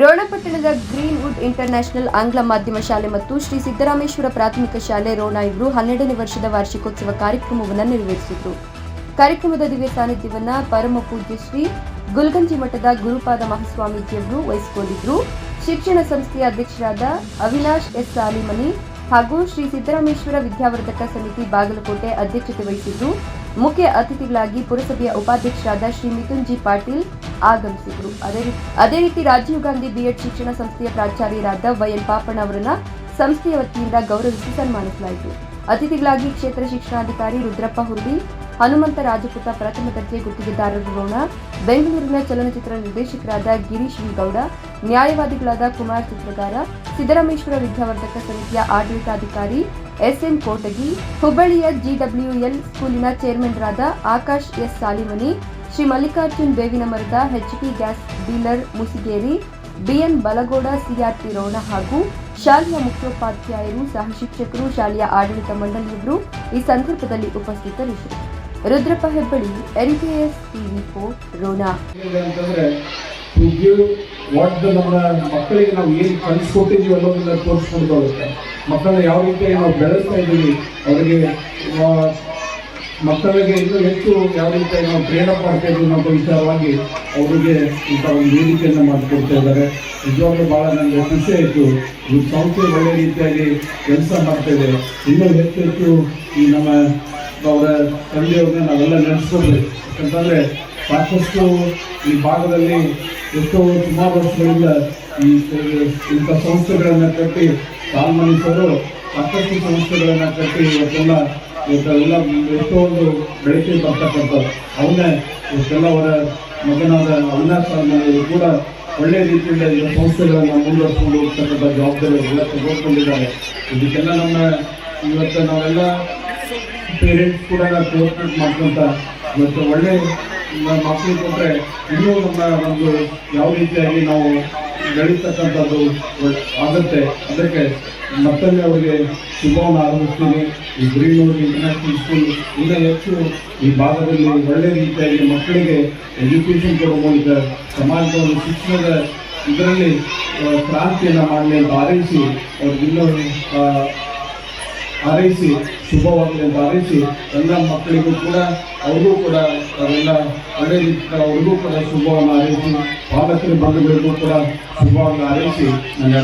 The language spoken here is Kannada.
ರೋಣಪಟ್ಟಣದ ಗ್ರೀನ್ವುಡ್ ಇಂಟರ್ನ್ಯಾಷನಲ್ ಆಂಗ್ಲ ಮಾಧ್ಯಮ ಶಾಲೆ ಮತ್ತು ಶ್ರೀ ಸಿದ್ದರಾಮೇಶ್ವರ ಪ್ರಾಥಮಿಕ ಶಾಲೆ ರೋಣ ಇವರು ಹನ್ನೆರಡನೇ ವರ್ಷದ ವಾರ್ಷಿಕೋತ್ಸವ ಕಾರ್ಯಕ್ರಮವನ್ನು ನೆರವೇರಿಸಿದರು ಕಾರ್ಯಕ್ರಮದ ದಿವ್ಯ ಸಾನ್ನಿಧ್ಯವನ್ನ ಪರಮ ಪೂಜ್ಯ ಶ್ರೀ ಗುಲ್ಗಂಜಿ ಮಠದ ಗುರುಪಾದ ಮಹಾಸ್ವಾಮೀಜಿಯವರು ವಹಿಸಿಕೊಂಡಿದ್ದರು. ಶಿಕ್ಷಣ ಸಂಸ್ಥೆಯ ಅಧ್ಯಕ್ಷರಾದ ಅವಿನಾಶ್ ಎಸ್. ಸಾಲಿಮನಿ ಹಾಗೂ ಶ್ರೀ ಸಿದ್ದರಾಮೇಶ್ವರ ವಿದ್ಯಾವರ್ಧಕ ಸಮಿತಿ ಬಾಗಲಕೋಟೆ ಅಧ್ಯಕ್ಷತೆ ವಹಿಸಿದ್ದು, ಮುಖ್ಯ ಅತಿಥಿಗಳಾಗಿ ಪುರಸಭೆಯ ಉಪಾಧ್ಯಕ್ಷರಾದ ಶ್ರೀ ಮಿಥುನ್ ಜಿ ಪಾಟೀಲ್ ಆಗಮಿಸಿದರು. ಅದೇ ಅದೇ ರೀತಿ ರಾಜೀವ್ ಗಾಂಧಿ ಬಿಎಡ್ ಶಿಕ್ಷಣ ಸಂಸ್ಥೆಯ ಪ್ರಾಚಾರ್ಯರಾದ ವೈಎನ್ ಪಾಪಣ್ಣ ಅವರನ್ನ ಸಂಸ್ಥೆಯ ವತಿಯಿಂದ ಗೌರವಿಸಿ ಸನ್ಮಾನಿಸಲಾಯಿತು. ಅತಿಥಿಗಳಾಗಿ ಕ್ಷೇತ್ರ ಶಿಕ್ಷಣಾಧಿಕಾರಿ ರುದ್ರಪ್ಪ ಹುರ್ಡಿ ಹನುಮಂತ ರಾಜಪುತ ಪ್ರಥಮ ದರ್ಜೆ ಗುತ್ತಿಗೆದಾರರು ರೋಣ, ಬೆಂಗಳೂರಿನ ಚಲನಚಿತ್ರ ನಿರ್ದೇಶಕರಾದ ಗಿರೀಶ್ ವಿ ಗೌಡ ನ್ಯಾಯವಾದಿಗಳಾದ ಕುಮಾರ್ ಚಿತ್ರಗಾರ, ಸಿದ್ದರಾಮೇಶ್ವರ ವಿದ್ಯಾವರ್ಧಕ ಸಮಿತಿಯ ಆಡಳಿತಾಧಿಕಾರಿ ಎಸ್ಎನ್. ಕೋಟಗಿ, ಹುಬ್ಬಳ್ಳಿಯ ಜಿಡಬ್ಲ್ಯೂಎಲ್ ಸ್ಕೂಲಿನ ಚೇರ್ಮನ್ರಾದ Akash S. Salimani Shri Mallikarjun Bevinamarad HP gas dealer Musigeri BN Balagouda CRP Rona ಹಾಗೂ ಶಾಲೆಯ ಮುಖ್ಯೋಪಾಧ್ಯಾಯರು ಸಹ ಶಿಕ್ಷಕರು, ಶಾಲೆಯ ಆಡಳಿತ ಮಂಡಳಿಯವರು ಈ ಸಂದರ್ಭದಲ್ಲಿ ಉಪಸ್ಥಿತರಿದ್ದರು. Rudrappa Hebballi NKS TV four Rona. ನಮ್ಮ ಮಕ್ಕಳಿಗೆ ನಾವು ಏನು ಕಲಿಸ್ಕೊಟ್ಟಿದ್ದೀವಿ ಅನ್ನೋದನ್ನ ತೋರಿಸ್ಕೊಡ್ಬೇಕಾಗುತ್ತೆ ಮಕ್ಕಳನ್ನ ಯಾವ ರೀತಿ ನಾವು ಬೆಳೆಸ್ತಾ ಇದ್ದೀವಿ, ಅವರಿಗೆ ಮಕ್ಕಳಿಗೆ ಇನ್ನೂ ಹೆಚ್ಚು ಯಾವ ರೀತಿಯಾಗಿ ನಾವು ಪ್ರೇರಣೆ ಮಾಡ್ತಾ ಇದ್ದೀವಿ ಅನ್ನೋ ವಿಚಾರವಾಗಿ ಅವರಿಗೆ ಇಂಥ ಒಂದು ವೇದಿಕೆಯನ್ನು ಮಾಡಿಕೊಡ್ತಾ ಇದ್ದಾರೆ. ನಿಜವಾಗ್ಲೂ ಭಾಳ ನನಗೆ ಖುಷಿ ಆಯಿತು. ಈ ಸಂಸ್ಥೆ ಒಳ್ಳೆ ರೀತಿಯಾಗಿ ಕೆಲಸ ಮಾಡ್ತಾ ಇದೆ. ಇನ್ನೂ ಹೆಚ್ಚು ಹೆಚ್ಚು ಈ ನಮ್ಮ ಅವರ ತಂದೆಯವ್ರನ್ನ ನಾವೆಲ್ಲ ನಡೆಸ್ಕೋಬೇಕು ಯಾಕಂತಂದರೆ ಸಾಕಷ್ಟು ಈ ಭಾಗದಲ್ಲಿ ಎಷ್ಟೋ ಸುಮಾರು ವರ್ಷಗಳಿಂದ ಈ ಇಂಥ ಸಂಸ್ಥೆಗಳನ್ನು ಕಟ್ಟಿ ಸಾಲ್ಮನೀಸರು ಸಾಕಷ್ಟು ಸಂಸ್ಥೆಗಳನ್ನು ಕಟ್ಟಿ ಇವತ್ತೆಲ್ಲ ಎಷ್ಟೋ ಒಂದು ಬೆಳಕಿಗೆ ಬರ್ತಕ್ಕಂಥದ್ದು. ಅವನ್ನೇ ಇಷ್ಟೆಲ್ಲ ಅವರ ಮಗನಾದ ಅವಿನಾಶ್ ಕೂಡ ಒಳ್ಳೆ ರೀತಿಯಿಂದ ಈ ಸಂಸ್ಥೆಗಳನ್ನು ಮುಂದುವರಿಸಿಕೊಂಡು ಹೋಗ್ತಕ್ಕಂಥ ಜವಾಬ್ದಾರಿ ಎಲ್ಲ ತೆಗೆದುಕೊಂಡಿದ್ದಾರೆ ಇದಕ್ಕೆಲ್ಲ ನಮ್ಮ ಇವತ್ತು ನಾವೆಲ್ಲ ಪೇರೆಂಟ್ಸ್ ಕೂಡ ಕೋರ್ಪರೇಟ್ ಮಾಡ್ಕೊಂತ ಇವತ್ತು ಒಳ್ಳೆ ಮಕ್ಕಳು ಕೊಟ್ಟರೆ ಇನ್ನೂ ನಮ್ಮ ಒಂದು ಯಾವ ರೀತಿಯಾಗಿ ನಾವು ಬೆಳೀತಕ್ಕಂಥದ್ದು ಒಳ್- ಆಗುತ್ತೆ. ಅದಕ್ಕೆ ಮತ್ತೊಮ್ಮೆ ಅವರಿಗೆ ಶುಭವನ್ನು ಆರಂಭಿಸ್ತೀನಿ. ಈ ಗ್ರೀನೂರು ಇಂಟರ್ನ್ಯಾಷನಲ್ ಸ್ಕೂಲ್ ಇನ್ನೂ ಹೆಚ್ಚು ಈ ಭಾಗದಲ್ಲಿ ಒಳ್ಳೆ ರೀತಿಯಾಗಿ ಮಕ್ಕಳಿಗೆ ಎಜುಕೇಷನ್ ಕೊಡುವ ಮೂಲಕ ಸಮಾಜದ ಒಂದು ಶಿಕ್ಷಣದ ಇದರಲ್ಲಿ ಕ್ರಾಂತಿಯನ್ನು ಮಾಡಲಿ ಅಂತ ಆರೈಸಿ ಅವ್ರಿಗೆ ಇನ್ನೂ ಆ, ಹಾರೈಸಿ, ಶುಭವಾಗಲಿ ಅಂತ ಹಾರೈಸಿ ಎಲ್ಲ ಮಕ್ಕಳಿಗೂ ಕೂಡ, ಅವ್ರಿಗೂ ಕೂಡ ಅವರೆಲ್ಲ ಒಳ್ಳೆ ರೀತಿ ಅವ್ರಿಗೂ ಕೂಡ ಶುಭವನ್ನು ಹಾರೈಸಿ ಪಾಲಕರು ಬಂಧುಗಳಿಗೂ ಕೂಡ ಶುಭವನ್ನು ಹಾರೈಸಿ, ನನ್ನ